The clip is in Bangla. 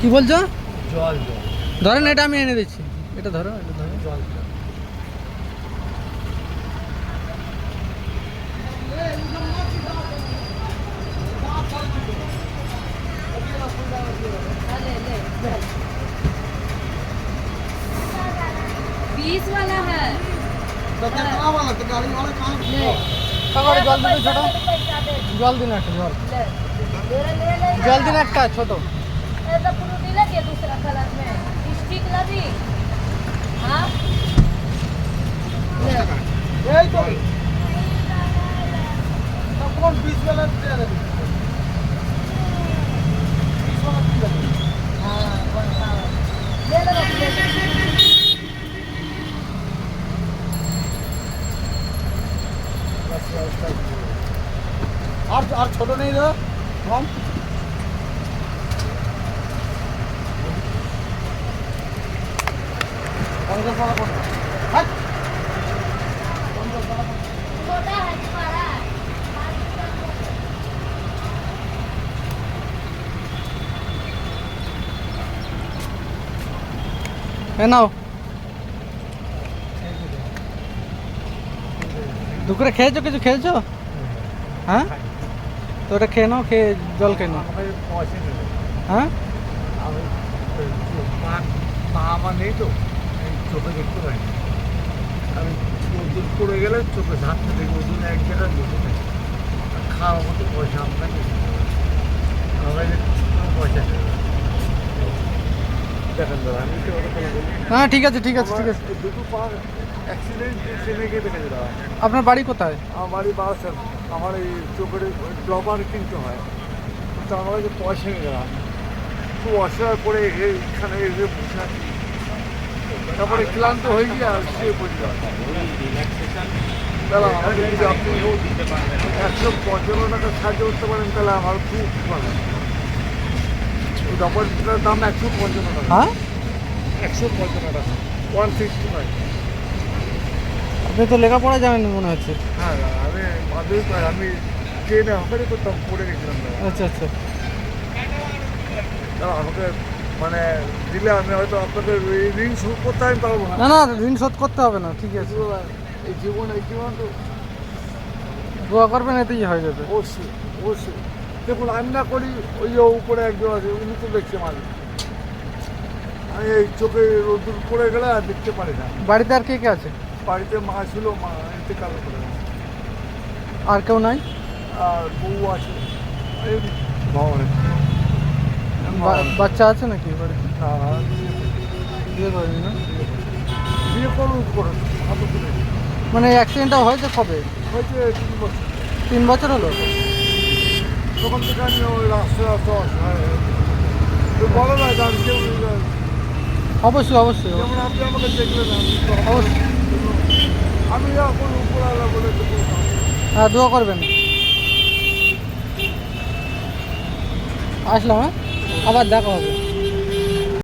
কি বলছো জল জল ধরেন এটা আমি এনে দিচ্ছি এটা ধরো এটা ধরো জল बीस वाला है ले কাকারে জল দিবে ছোট पैसा दे জল দিন একটা জল ले ले ले ले জল দিন একটা ছোট ये तो फ्रूटी लगे दूसरा कलर में स्टिक लगी हाँ ले এই তো তখন বিশ বেলা দিয়ে দেবে हाँ हाँ ले लो ले लो আর আর ছোট নেই দাদা কম পঞ্চাশ টাকা পড়তো পঞ্চাশ টাকা হ্যাঁ নাও। দুপুরে খেয়েছো কিছু? খেয়েছো? হ্যাঁ? তো ওটা খেয়ে নাও খেয়ে জল খেয়ে নাও। হ্যাঁ? তো। চোখে দেখতে পাই না। আমি ওজন পড়ে গেলে চোখে ঝাঁকতে দেখি ওজন এক জায়গায় বসে থাকি। আর খাওয়ার মতো পয়সা আপনাকে। আমার পয়সা দেখেন দাদা আমি হ্যাঁ ঠিক আছে ঠিক আছে ঠিক আছে। দুটো পা অ্যাক্সিডেন্ট ট্রেনে গিয়ে দাদা। আপনার বাড়ি কোথায়? আমার বাড়ি বারোশো আমার এই চোখের ড্রপার কিনতে হয়। তো আমার কাছে পয়সা নেই দাদা। খুব অসহায় পড়ে এইখানে এসে বসে আছি। তারপরে ক্লান্ত হয়ে গিয়ে আর শুয়ে পড়ি দাদা আমাকে যদি আপনি একশো পঞ্চান্ন টাকা সাহায্য করতে পারেন তাহলে আমার খুব ভালো। ওই দাম একশো পঞ্চান্ন টাকা। হ্যাঁ? একশো পঞ্চান্ন টাকা। ওয়ান সিক্সটি ফাইভ আপনি তো লেখাপড়া জানেন মনে হচ্ছে। হ্যাঁ আমি মাধ্যমিক আমি ট্রেনে অফারই করতাম পড়ে গেছিলাম। আচ্ছা আচ্ছা। আমাকে মানে দিলে আমি হয়তো আপনাদের ঋণ শোধ করতে আমি পারব না। না না ঋণ শোধ করতে হবে না ঠিক আছে। এই জীবন এই জীবন তো দোয়া করবেন এতেই হয়ে যাবে। অবশ্যই অবশ্যই। দেখুন আমি না করি ওই যে উপরে একজন আছে উনি তো দেখছে মালিক আমি এই চোখে রোদ্দুর পড়ে গেলে আর দেখতে পারি না। বাড়িতে আর কে কে আছে? বাড়িতে মা ছিল মা এতে কালো করে গেছে। আর কেউ নাই? আর বউ আছে। এই ভবনে বা- বাচ্চা আছে নাকি না বিয়ে করেনি না বিয়ে করুন করে মানে অ্যাক্সিডেন্টটা হয়েছে কবে? তিন বছর তিন বছর হলো? থেকে আমি ওই বলো কেউ অবশ্যই অবশ্যই আপনি অবশ্যই। আমি হ্যাঁ দোয়া করবেন। আসলাম হ্যাঁ? আবার দেখা হবে।